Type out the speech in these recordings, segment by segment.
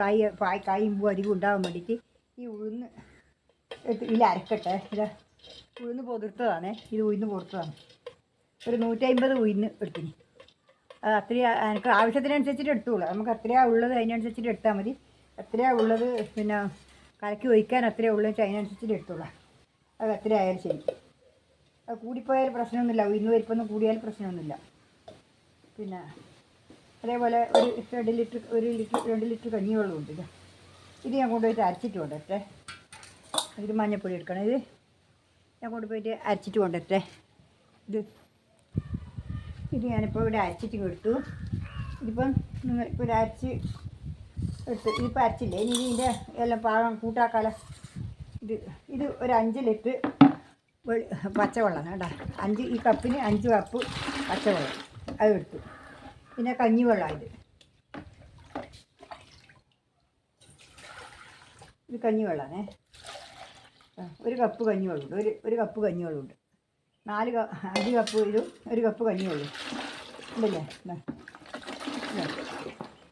കായ് കായും അധികം ഉണ്ടാകാൻ വേണ്ടിയിട്ട് ഈ ഉഴുന്ന് ഇതിൽ അരക്കട്ടെ. ഇത് ഉഴുന്ന് പൊതിർത്തതാണേ. ഇത് ഉഴുന്ന് പൊതിർത്തതാണ്. ഒരു നൂറ്റമ്പത് ഉഴുന്ന് എടുത്തിന്. അത് അത്രയാ എനിക്ക് ആവശ്യത്തിനനുസരിച്ചിട്ട് എടുത്തോളൂ നമുക്ക് അത്രയാ ഉള്ളത് അതിനനുസരിച്ചിട്ട് എടുത്താൽ മതി. അത്രയാ ഉള്ളത് പിന്നെ കലക്കി ഒഴിക്കാൻ അത്രയാ ഉള്ളത് വെച്ചാൽ അതിനനുസരിച്ചിട്ട് എടുത്തോളാം അത് അത്ര ആയാലും ശരി. അത് കൂടിപ്പോയാൽ പ്രശ്നമൊന്നുമില്ല. ഉഴുന്ന് പരിപ്പൊന്നും കൂടിയാൽ പ്രശ്നമൊന്നുമില്ല. പിന്നെ അതേപോലെ ഒരു രണ്ട് ലിറ്റർ ഒരു ലിറ്റർ രണ്ട് ലിറ്റർ കഞ്ഞിവെള്ളം ഉണ്ട് ഇത്. ഇത് ഞാൻ കൊണ്ടുപോയിട്ട് അരച്ചിട്ട് കൊണ്ടുവരട്ടെ. ഇതിൽ മഞ്ഞപ്പൊടി എടുക്കണം. ഇത് ഞാൻ കൊണ്ടുപോയിട്ട് അരച്ചിട്ട് കൊണ്ടുവരട്ടെ. ഇത്. ഇത് ഞാനിപ്പോൾ ഇവിടെ അരച്ചിട്ട് എടുത്തു. ഇതിപ്പം നിങ്ങൾ ഇപ്പോൾ ഒരു അരച്ച് എടുത്ത് ഇതിപ്പോൾ അരച്ചില്ലേ? ഇനി ഇതിന്റെ എല്ലാം പാകം കൂട്ടാക്കാലോ. ഇത് ഇത് ഒരു അഞ്ച് ലിറ്റർ വെളി പച്ചവെള്ളം കേട്ടോ. അഞ്ച് ഈ കപ്പിന് അഞ്ച് കപ്പ് പച്ചവെള്ളം. അത് എടുത്തു. പിന്നെ കഞ്ഞിവെള്ളം ഇത് ഇത് കഞ്ഞിവെള്ളമാണേ ഒരു കപ്പ് കഞ്ഞിവെള്ളമുണ്ട്. ഒരു ഒരു കപ്പ് കഞ്ഞിവെള്ളമുണ്ട്. നാല് ക അഞ്ച് കപ്പ് ഇതും ഒരു കപ്പ് കഞ്ഞിവെള്ളം ഉണ്ടല്ലേ.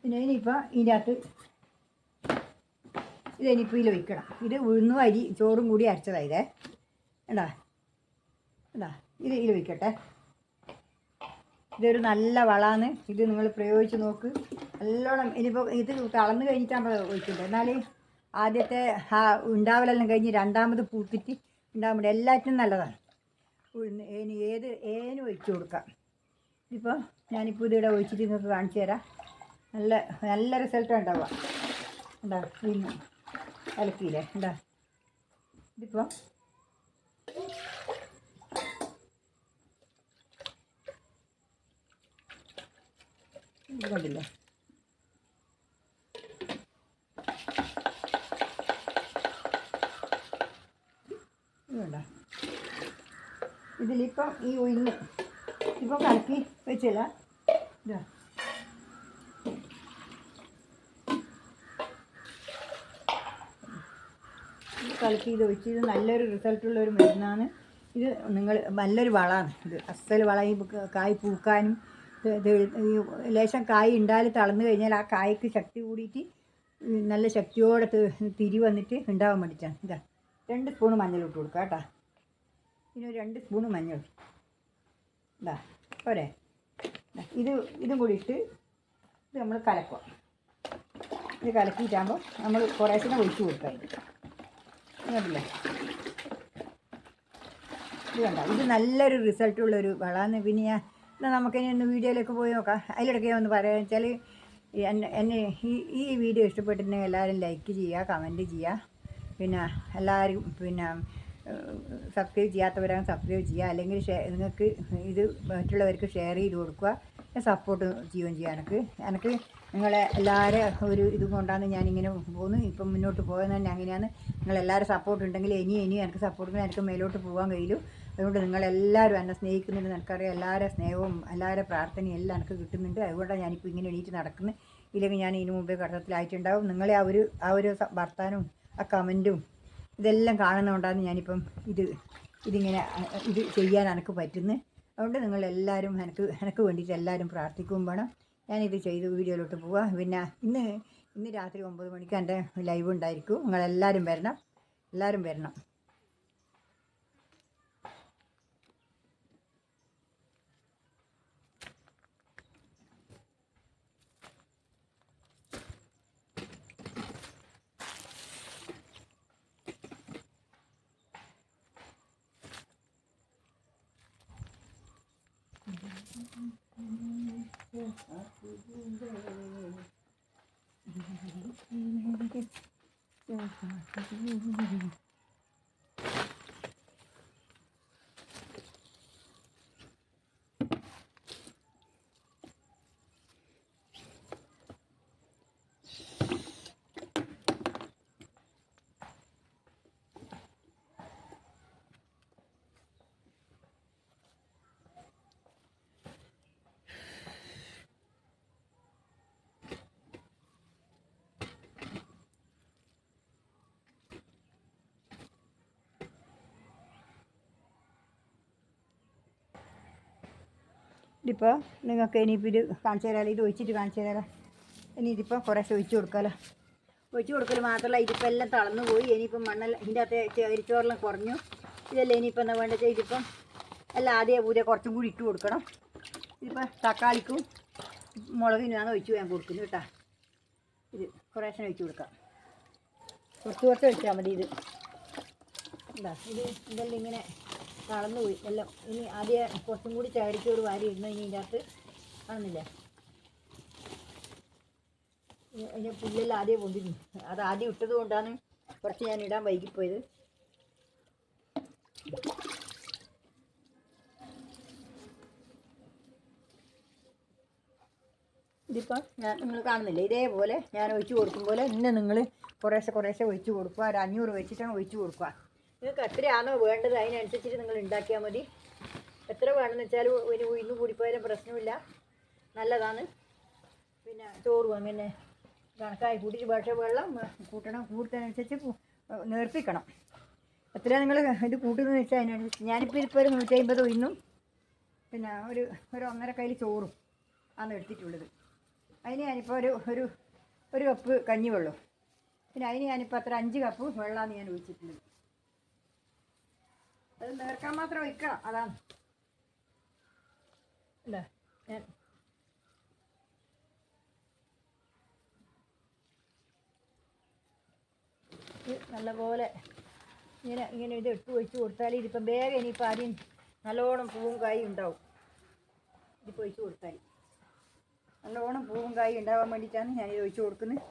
പിന്നെ ഇനിയിപ്പോൾ ഇതിന്റെ ഇത് ഇനിയിപ്പോൾ ഇതിൽ വയ്ക്കണം ഇത് ഉഴുന്നും അരി ചോറും കൂടി അരച്ചതായതേ ഉണ്ടാ ഉണ്ടാ ഇത് ഇതിൽ വയ്ക്കട്ടെ ഇതൊരു നല്ല വളമാണ് ഇത് നിങ്ങൾ പ്രയോഗിച്ച് നോക്ക്. നല്ലോണം ഇനിയിപ്പോൾ ഇത് കളന്ന് കഴിഞ്ഞിട്ടാണ് ഒഴിക്കുന്നത് എന്നാൽ ആദ്യത്തെ ആ ഉണ്ടാവലെല്ലാം കഴിഞ്ഞ് രണ്ടാമത് പൂത്തിട്ട് ഉണ്ടാകുമ്പോൾ എല്ലാറ്റിനും നല്ലതാണ്. ഇനി ഏത് ഏനും ഒഴിച്ചു കൊടുക്കാം. ഇതിപ്പോൾ ഞാനിപ്പോൾ ഇതിവിടെ ഒഴിച്ചിട്ട് നിങ്ങൾക്ക് കാണിച്ചു തരാം. നല്ല നല്ല റിസൾട്ട് ഉണ്ടാവുക. ഉണ്ടാ അലക്കിയില്ലേ? ഉണ്ടാ ഇതിപ്പോൾ കണ്ടില്ലേ. വേണ്ട. ഇതിലിപ്പം ഈ ഉയിന്ന് ഇപ്പം കലക്കി വെച്ചില്ല. ഇതാ. കലക്കി ഇത് ഒഴിച്ച് ഇത് നല്ലൊരു റിസൾട്ടുള്ള ഒരു മരുന്നാണ്. ഇത് നിങ്ങൾ നല്ലൊരു വളമാണ്. ഇത് അസൽ വള ഈ കായ് പൂക്കാനും ഈ ലേശം കായ് ഉണ്ടായി തളർന്നു കഴിഞ്ഞാൽ ആ കായ്ക്ക് ശക്തി കൂടിയിട്ട് നല്ല ശക്തിയോടെ തിരി വന്നിട്ട് ഉണ്ടാവാൻ വേണ്ടിയിട്ടാണ് ഇതാ രണ്ട് സ്പൂൺ മഞ്ഞൾ ഇട്ട് കൊടുക്കുക കേട്ടോ ഒരു രണ്ട് സ്പൂൺ മഞ്ഞൾ. ഇതാ പോരെ ഇത് ഇതും കൂടി ഇട്ട് ഇത് നമ്മൾ കലക്കുക ഇത് കലക്കിയിട്ടാകുമ്പോൾ നമ്മൾ കുറേശ്ശെ ഒഴിച്ച് കൊടുക്കുക കണ്ടില്ലേ? ഇത് കണ്ട? ഇത് നല്ലൊരു റിസൾട്ടുള്ളൊരു വളമാണ്. പിന്നെ ഞാൻ എന്നാൽ നമുക്കിനി ഒന്ന് വീഡിയോയിലേക്ക് പോയി നോക്കാം. അതിലിടയ്ക്ക് ഒന്ന് പറയാൻ വെച്ചാൽ എന്നെ എന്നെ ഈ ഈ വീഡിയോ ഇഷ്ടപ്പെട്ടിട്ടുണ്ടെങ്കിൽ എല്ലാവരും ലൈക്ക് ചെയ്യുക കമന്റ് ചെയ്യുക പിന്നെ എല്ലാവരും പിന്നെ സബ്സ്ക്രൈബ് ചെയ്യാത്തവരാണ് സബ്സ്ക്രൈബ് ചെയ്യുക അല്ലെങ്കിൽ നിങ്ങൾക്ക് ഇത് മറ്റുള്ളവർക്ക് ഷെയർ ചെയ്ത് കൊടുക്കുക. സപ്പോർട്ട് ചെയ്യുകയും ചെയ്യുക എനിക്ക്. എനിക്ക് നിങ്ങളെ എല്ലാവരും ഒരു ഇത് കൊണ്ടാണ് ഞാനിങ്ങനെ പോകുന്നു ഇപ്പം മുന്നോട്ട് പോകുന്നത് തന്നെ അങ്ങനെയാണ്. നിങ്ങളെല്ലാവരും സപ്പോർട്ട് ഉണ്ടെങ്കിൽ ഇനി ഇനി എനിക്ക് സപ്പോർട്ട് എനിക്ക് മേലോട്ട് പോകാൻ കഴിയും. അതുകൊണ്ട് നിങ്ങളെല്ലാവരും എന്നെ സ്നേഹിക്കുന്നുണ്ട്. നിനക്കറിയാം എല്ലാവരുടെ സ്നേഹവും എല്ലാവരുടെ പ്രാർത്ഥനയും എല്ലാം എനിക്ക് കിട്ടുന്നുണ്ട്. അതുകൊണ്ടാണ് ഞാനിപ്പോൾ ഇങ്ങനെ എണീറ്റ് നടക്കുന്നത് ഇല്ലെങ്കിൽ ഞാൻ ഇതിനു മുമ്പേ കടത്തത്തിലായിട്ടുണ്ടാവും. നിങ്ങളെ ആ ഒരു ആ ഒരു വർത്താനവും ആ കമന്റും ഇതെല്ലാം കാണുന്നതുകൊണ്ടാണ് ഞാനിപ്പം ഇത് ഇതിങ്ങനെ ഇത് ചെയ്യാൻ എനിക്ക് പറ്റുന്നത് അതുകൊണ്ട് നിങ്ങളെല്ലാവരും എനിക്ക് എനിക്ക് വേണ്ടിയിട്ട് എല്ലാവരും പ്രാർത്ഥിക്കുകയും വേണം. ഞാനിത് ചെയ്ത് വീഡിയോയിലോട്ട് പോവാം. പിന്നെ ഇന്ന് ഇന്ന് രാത്രി ഒമ്പത് മണിക്ക് എന്റെ ലൈവ് ഉണ്ടായിരിക്കും. നിങ്ങളെല്ലാവരും വരണം. എല്ലാവരും വരണം. Thank you. ഇതിപ്പോൾ നിങ്ങൾക്ക് ഇനിയിപ്പോൾ ഇത് കാണിച്ചു തരാമല്ലോ ഇത് ഒഴിച്ചിട്ട് കാണിച്ചു തരാമല്ലോ ഇനി ഇതിപ്പോൾ കുറേശ്ശെ ഒഴിച്ചു കൊടുക്കാമല്ലോ ഒഴിച്ചു കൊടുക്കൽ മാത്രമല്ല ഇതിപ്പോൾ എല്ലാം തളർന്നു പോയി. ഇനിയിപ്പം മണ്ണെല്ലാം ഇതിന്റെ അകത്ത് ചേരിച്ചോറെല്ലാം കുറഞ്ഞു. ഇതെല്ലാം ഇനിയിപ്പോൾ എന്താ വേണ്ടത്? ഇതിപ്പം എല്ലാം ആദ്യം പുതിയ കുറച്ചും കൂടി ഇട്ട് കൊടുക്കണം. ഇതിപ്പോൾ തക്കാളിക്കും മുളകിനാണ് ഒഴിച്ച് ഞാൻ കൊടുക്കുന്നത് കേട്ടോ. ഇത് കുറേശ്ശെ ഒഴിച്ച് കൊടുക്കാം. കുറച്ച് കുറച്ച് ഒഴിച്ചാൽ മതി ഇത്. എന്താ ഇത് ഇതെല്ലാം ഇങ്ങനെ തളർന്നു പോയി എല്ലാം ഇനി ആദ്യം കുറച്ചും കൂടി ചാടിച്ചോറ് വാരി ഇടുന്നു. ഇനി ഇതിന്റെ അകത്ത് കാണുന്നില്ല. അതിന്റെ പുല്ലെല്ലാം ആദ്യം കൊണ്ടിരുന്നു അത് ആദ്യം ഇട്ടത് കൊണ്ടാണ് കുറച്ച് ഞാൻ ഇടാൻ വൈകിപ്പോയത്. ഇതിപ്പോൾ ഞാൻ നിങ്ങൾ കാണുന്നില്ല. ഇതേപോലെ ഞാൻ ഒഴിച്ച് കൊടുക്കും പോലെ ഇന്ന് നിങ്ങൾ കുറേശ്ശെ കുറേശ്ശെ ഒഴിച്ച് കൊടുക്കുക. ഒരു അഞ്ഞൂറ് വെച്ചിട്ടാണ് ഒഴിച്ച് കൊടുക്കുക. നിങ്ങൾക്ക് എത്രയാണോ വേണ്ടത് അതിനനുസരിച്ചിട്ട് നിങ്ങൾ ഉണ്ടാക്കിയാൽ മതി. എത്ര വേണമെന്ന് വെച്ചാൽ ഒരു ഉയർന്നു കൂടിപ്പോയാലും പ്രശ്നമില്ല. നല്ലതാണ്. പിന്നെ ചോറും അങ്ങനെ കണക്കായി കൂട്ടിയിട്ട് പക്ഷേ വെള്ളം കൂട്ടണം. കൂട്ടുന്നതിനനുസരിച്ച് നേർപ്പിക്കണം എത്ര നിങ്ങൾ ഇത് കൂട്ടുന്നതെന്ന് വെച്ചാൽ അതിനനുസരിച്ച് ഞാനിപ്പോൾ ഇപ്പോൾ ഒരു നൂറ്റി അമ്പത് പിന്നെ ഒരു ഒരു ഒന്നര കയ്യിൽ ചോറും ആണ് എടുത്തിട്ടുള്ളത്. അതിന് ഞാനിപ്പോൾ ഒരു ഒരു ഒരു കപ്പ് കഞ്ഞി വെള്ളം പിന്നെ അതിന് ഞാനിപ്പോൾ അത്ര അഞ്ച് കപ്പ് വെള്ളമാണ് ഞാൻ ഒഴിച്ചിട്ടുള്ളത്. അത് നേർക്കാൻ മാത്രം ഒഴിക്കണം അതാണ്. അല്ലേ ഞാൻ നല്ലപോലെ ഇങ്ങനെ ഇങ്ങനെ ഇത് ഇട്ട് ഒഴിച്ച് കൊടുത്താൽ ഇതിപ്പം വേഗം ഇനിയിപ്പോൾ ആദ്യം നല്ലോണം പൂവും കായും ഉണ്ടാവും. ഇതിപ്പോൾ ഒഴിച്ച് കൊടുത്താൽ. നല്ലോണം പൂവും കായും ഉണ്ടാവാൻ വേണ്ടിയിട്ടാണ് ഞാനിത് ഒഴിച്ച് കൊടുക്കുന്നത്.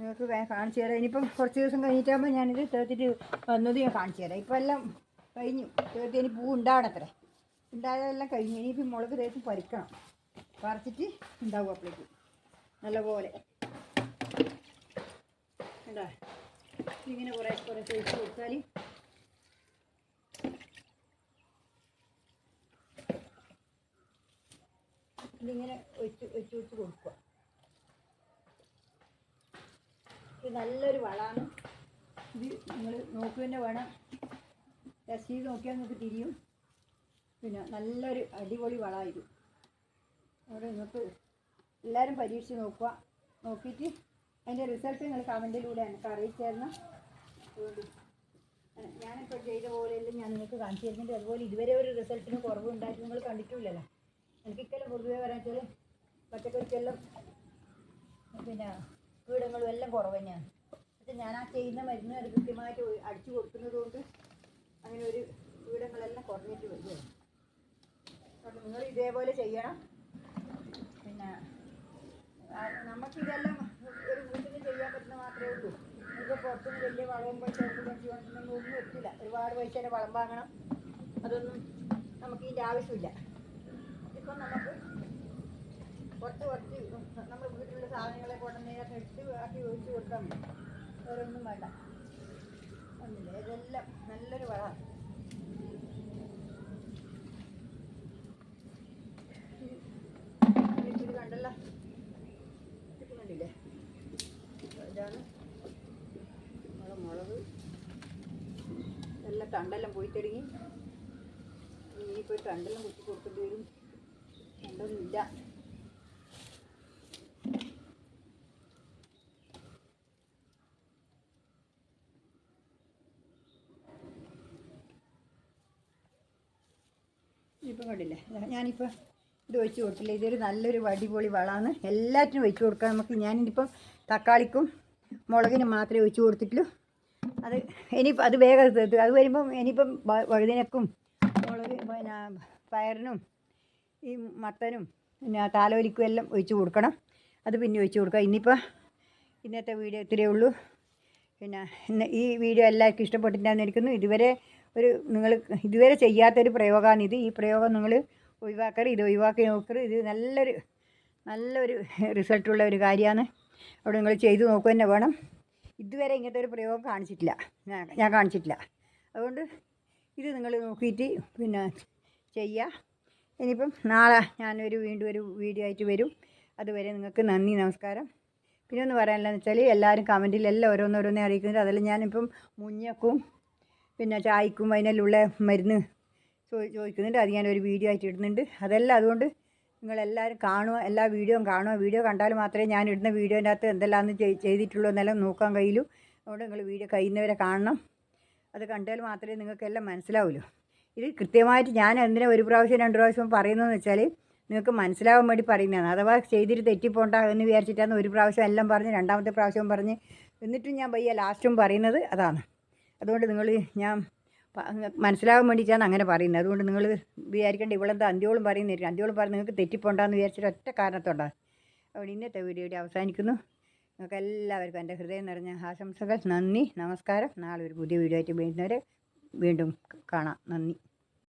നിങ്ങൾക്ക് കാണിച്ചു തരാം. ഇനിയിപ്പം കുറച്ച് ദിവസം കഴിഞ്ഞിട്ടാകുമ്പോൾ ഞാനിത് തേർത്തിട്ട് വന്നത് ഞാൻ കാണിച്ചു തരാം. ഇപ്പം എല്ലാം കഴിഞ്ഞു. തേർത്തി ഇനി പൂ ഉണ്ടാവണത്രേ. ഉണ്ടായതെല്ലാം കഴിഞ്ഞു. ഇനിയിപ്പം മുളക് തേച്ച് പരിക്കണം പറിച്ചിട്ട് ഉണ്ടാവും അപ്പോഴേക്ക് നല്ലപോലെ. കണ്ടാ? ഇങ്ങനെ കുറേ കുറേ തേച്ച് കൊടുത്താൽ ഇതിങ്ങനെ ഒഴിച്ച് ഒഴിച്ച് ഒഴിച്ച് കൊടുക്കുക. ഇത് നല്ലൊരു വളമാണ്. ഇത് നിങ്ങൾ നോക്കി തന്നെ വേണം. ടെസ്റ്റ് ചെയ്ത് നോക്കിയാൽ നിങ്ങൾക്ക് തിരിയും. പിന്നെ നല്ലൊരു അടിപൊളി ഇത്. അവിടെ നിങ്ങൾക്ക് എല്ലാവരും പരീക്ഷിച്ച് നോക്കുക. നോക്കിയിട്ട് അതിന്റെ റിസൾട്ട് നിങ്ങൾ കമന്റിലൂടെ എനിക്ക് അറിയിച്ചു അതുകൊണ്ട് ഞാൻ- ഞാനിപ്പോൾ ചെയ്ത പോലെയെല്ലാം ഞാൻ നിങ്ങൾക്ക് കാണിച്ചു തരുന്നുണ്ട്. അതുപോലെ ഇതുവരെ ഒരു റിസൾട്ടിന് കുറവ് ഉണ്ടായിട്ട് നിങ്ങൾ കണ്ടിട്ടില്ലല്ലോ. എനിക്കിക്കെല്ലാം പൊതുവേ പറയാൻ വെച്ചാൽ പച്ചക്കറിക്കെല്ലാം പിന്നെ കീടങ്ങളും എല്ലാം കുറവ് തന്നെയാണ്. പക്ഷെ ഞാൻ ആ ചെയ്യുന്ന മരുന്ന് അത് കൃത്യമായിട്ട് അടിച്ചു കൊടുക്കുന്നത് കൊണ്ട് അങ്ങനെ ഒരു കീടങ്ങളെല്ലാം കുറഞ്ഞിട്ട് വരികയാണ്. അപ്പം നിങ്ങൾ ഇതേപോലെ ചെയ്യണം. പിന്നെ നമുക്കിതെല്ലാം ഒരു വീട്ടിൽ ചെയ്യാൻ പറ്റുന്ന മാത്രമേ ഉള്ളൂ. നമുക്ക് പുറത്തുനിന്ന് വലിയ വളവും പൈസ കൊണ്ടുവന്നിട്ടുണ്ടെങ്കിൽ ഒന്നും എത്തില്ല ഒരുപാട് പൈസയുടെ വളം വാങ്ങണം. അതൊന്നും നമുക്ക് ഇതിന്റെ ആവശ്യമില്ല. ഇപ്പം നമുക്ക് കുറച്ച് കുറച്ച് നമ്മൾ വീട്ടിലുള്ള സാധനങ്ങളെ കൊണ്ടുവന്ന് ഇട്ട് ആക്കി ഒഴിച്ച് കൊടുത്താൽ മതി വേറെ ഒന്നും വേണ്ട. ഒന്നില്ല ഇതെല്ലാം നല്ലൊരു നല്ല തണ്ടെല്ലാം പോയി തുടങ്ങി ഇനിയിപ്പോൾ തണ്ടെല്ലാം കുത്തി കൊടുക്കേണ്ടി വരും. തണ്ടൊന്നുമില്ല ഇപ്പം കണ്ടില്ലേ? ഞാനിപ്പോൾ ഇത് ഒഴിച്ച് കൊടുത്തില്ല? ഇതൊരു നല്ലൊരു അടിപൊളി വളമാണ്. എല്ലാറ്റിനും ഒഴിച്ച് കൊടുക്കാം നമുക്ക്. ഞാനിതിപ്പം തക്കാളിക്കും മുളകിനും മാത്രമേ ഒഴിച്ച് കൊടുത്തിട്ടുള്ളൂ. അത് ഇനി അത് വേഗം തീർത്ത് അത് വരുമ്പം ഇനിയിപ്പം വഴുതിനക്കും മുളക് പിന്നെ പയറിനും ഈ മത്തനും പിന്നെ താലോലിക്കും എല്ലാം ഒഴിച്ച് കൊടുക്കണം. അത് പിന്നെ ഒഴിച്ച് കൊടുക്കാം. ഇന്നിപ്പോൾ ഇന്നത്തെ വീഡിയോ ഇത്രയേ ഉള്ളൂ. പിന്നെ ഈ വീഡിയോ എല്ലാവർക്കും ഇഷ്ടപ്പെട്ടിട്ടാന്ന് ഇരിക്കുന്നു ഇതുവരെ ഒരു നിങ്ങൾ ഇതുവരെ ചെയ്യാത്തൊരു പ്രയോഗമാണ് ഇത് ഈ പ്രയോഗം നിങ്ങൾ ഒഴിവാക്കരുത് ഇത് ഒഴിവാക്കി നോക്കരുത് ഇത് നല്ലൊരു നല്ലൊരു റിസൾട്ടുള്ള ഒരു കാര്യമാണ്. അവിടെ നിങ്ങൾ ചെയ്തു നോക്കുക തന്നെ വേണം. ഇതുവരെ ഇങ്ങനത്തെ ഒരു പ്രയോഗം കാണിച്ചിട്ടില്ല. ഞാൻ ഞാൻ കാണിച്ചിട്ടില്ല. അതുകൊണ്ട് ഇത് നിങ്ങൾ നോക്കിയിട്ട് പിന്നെ ചെയ്യുക. ഇനിയിപ്പം നാളെ ഞാനൊരു വീണ്ടും ഒരു വീഡിയോ ആയിട്ട് വരും. അതുവരെ നിങ്ങൾക്ക് നന്ദി നമസ്കാരം. പിന്നെ ഒന്ന് പറയാനുള്ളതെന്ന് വെച്ചാൽ എല്ലാവരും കമന്റിൽ എല്ലാം ഓരോന്നോരോന്നേ അറിയിക്കുന്നുണ്ട്. അതെല്ലാം ഞാനിപ്പം മുഞ്ഞക്കും പിന്നെ ചായക്കും അതിനെല്ലാം മരുന്ന് ചോദിക്കുന്നുണ്ട്. അത് ഞാനൊരു വീഡിയോ ആയിട്ട് ഇടുന്നുണ്ട്. അതെല്ലാം അതുകൊണ്ട് നിങ്ങളെല്ലാവരും കാണുക എല്ലാ വീഡിയോയും കാണുക. വീഡിയോ കണ്ടാൽ മാത്രമേ ഞാൻ ഇടുന്ന വീഡിയോന്റെ അകത്ത് എന്തെല്ലാമെന്ന് ചെയ്തിട്ടുള്ളൂ എന്നെല്ലാം നോക്കാൻ കഴിയൂ. അതുകൊണ്ട് നിങ്ങൾ വീഡിയോ കഴിയുന്നവരെ കാണണം. അത് കണ്ടാൽ മാത്രമേ നിങ്ങൾക്കെല്ലാം മനസ്സിലാവുള്ളൂ. ഇത് കൃത്യമായിട്ട് ഞാൻ എന്തിനാ ഒരു പ്രാവശ്യം രണ്ട് പ്രാവശ്യം പറയുന്നതെന്ന് വെച്ചാൽ നിങ്ങൾക്ക് മനസ്സിലാവാൻ വേണ്ടി പറയുന്നതാണ്. അഥവാ ചെയ്തിട്ട് തെറ്റിപ്പോണ്ട എന്ന് വിചാരിച്ചിട്ടാണ് ഒരു പ്രാവശ്യം എല്ലാം പറഞ്ഞ് രണ്ടാമത്തെ പ്രാവശ്യം പറഞ്ഞ് എന്നിട്ടും ഞാൻ പയ്യ ലാസ്റ്റും പറയുന്നത് അതാണ്. അതുകൊണ്ട് നിങ്ങൾ ഞാൻ മനസ്സിലാകാൻ വേണ്ടിയിട്ടാണ് അങ്ങനെ പറയുന്നത്. അതുകൊണ്ട് നിങ്ങൾ വിചാരിക്കേണ്ട ഇവളെന്താ അന്ത്യോളം പറയുന്നില്ല അന്ത്യോളം പറഞ്ഞ് നിങ്ങൾക്ക് തെറ്റിപ്പോണ്ടാന്ന് വിചാരിച്ചിട്ട് ഒറ്റ കാരണത്തോണ്ടാണ് അതുകൊണ്ട് ഇന്നത്തെ വീഡിയോ ഇവിടെ അവസാനിക്കുന്നു. നിങ്ങൾക്ക് എല്ലാവർക്കും എന്റെ ഹൃദയം നിറഞ്ഞ ആശംസകൾ. നന്ദി നമസ്കാരം. നാളെ ഒരു പുതിയ വീഡിയോ ആയിട്ട് വീണ്ടും വീണ്ടും കാണാം. നന്ദി.